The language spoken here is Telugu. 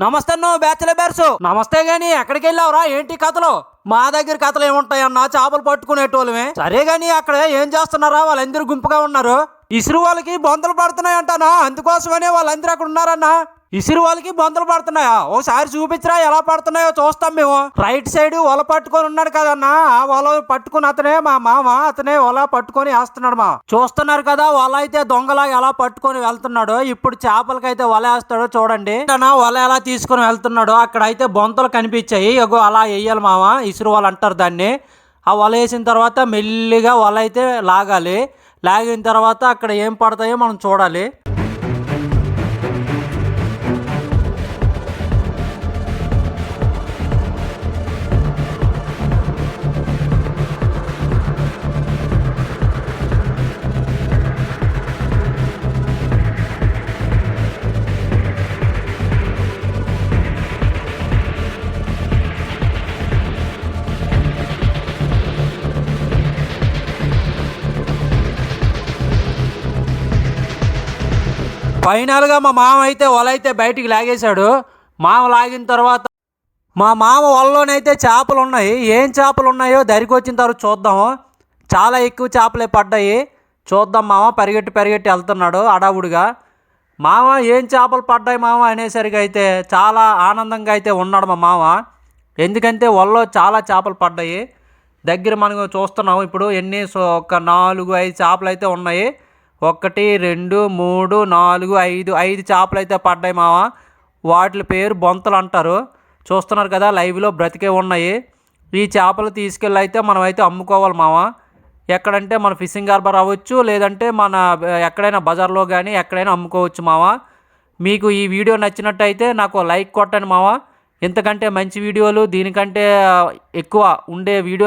నమస్తే బ్యాచులర్ బేర్స్. నమస్తే గాని ఎక్కడికి వెళ్ళావురా? ఏంటి కథలు? మా దగ్గర కథలు ఏముంటాయన్నా చేపలు పట్టుకునేటోళ్ళమే. సరే గాని అక్కడ ఏం చేస్తున్నారా? వాళ్ళందరూ గుంపుగా ఉన్నారు. ఇసురు వాళ్ళకి బొందలు పడుతున్నాయంటానా? అందుకోసమనే వాళ్ళందరూ అక్కడ ఉన్నారన్నా. ఇసురు వాళ్ళకి బొందలు పడుతున్నాయా? ఓసారి చూపించరా ఎలా పడుతున్నాయో చూస్తాం మేము. రైట్ సైడ్ వల పట్టుకొని ఉన్నాడు కదన్నా. ఆ వల పట్టుకుని అతనే మా మామ అతనే వల పట్టుకొని వేస్తున్నాడు మా. చూస్తున్నారు కదా వల అయితే దొంగలా ఎలా పట్టుకొని వెళ్తున్నాడో. ఇప్పుడు చేపలకైతే వల వేస్తాడో చూడండి. తన వల ఎలా తీసుకొని వెళ్తున్నాడో. అక్కడ అయితే బొంతలు కనిపించాయి. ఇగో అలా వేయాలి మామ ఇసురు వల అంటారు దాన్ని. ఆ వల వేసిన తర్వాత మెల్లిగా వల అయితే లాగాలి. లాగిన తర్వాత అక్కడ ఏం పడతాయో మనం చూడాలి. ఫైనల్గా మా మామ అయితే వల అయితే బయటికి లాగేశాడు. మామ లాగిన తర్వాత మా మామ వలలోనైతే చేపలు ఉన్నాయి ఏం చేపలు ఉన్నాయో దరికి వచ్చిన తర్వాత చూద్దాము. చాలా ఎక్కువ చేపలే పడ్డాయి. చూద్దాం మామ పరిగెట్టి పరిగెట్టి వెళ్తున్నాడు అడావుడిగా మామ ఏం చేపలు పడ్డాయి మామ అనేసరికి అయితే చాలా ఆనందంగా అయితే ఉన్నాడు మా మామ. ఎందుకంటే వలలో చాలా చేపలు పడ్డాయి. దగ్గర మనం చూస్తున్నాం ఇప్పుడు ఎన్ని సో- ఒక నాలుగు ఐదు చేపలు అయితే ఉన్నాయి. ఒకటి రెండు మూడు నాలుగు ఐదు ఐదు చేపలు అయితే పడ్డాయి మావా. వాటి పేరు బొంతలు అంటారు. చూస్తున్నారు కదా లైవ్లో బ్రతికే ఉన్నాయి. ఈ చేపలు తీసుకెళ్ళి అయితే మనం అయితే అమ్ముకోవాలి మామ ఎక్కడంటే మన ఫిషింగ్ హార్బర్ అవ్వచ్చు లేదంటే మన ఎక్కడైనా బజార్లో కానీ ఎక్కడైనా అమ్ముకోవచ్చు మావా. మీకు ఈ వీడియో నచ్చినట్టయితే నాకు లైక్ కొట్టండి మావా. ఇంతకంటే మంచి వీడియోలు దీనికంటే ఎక్కువ ఉండే వీడియో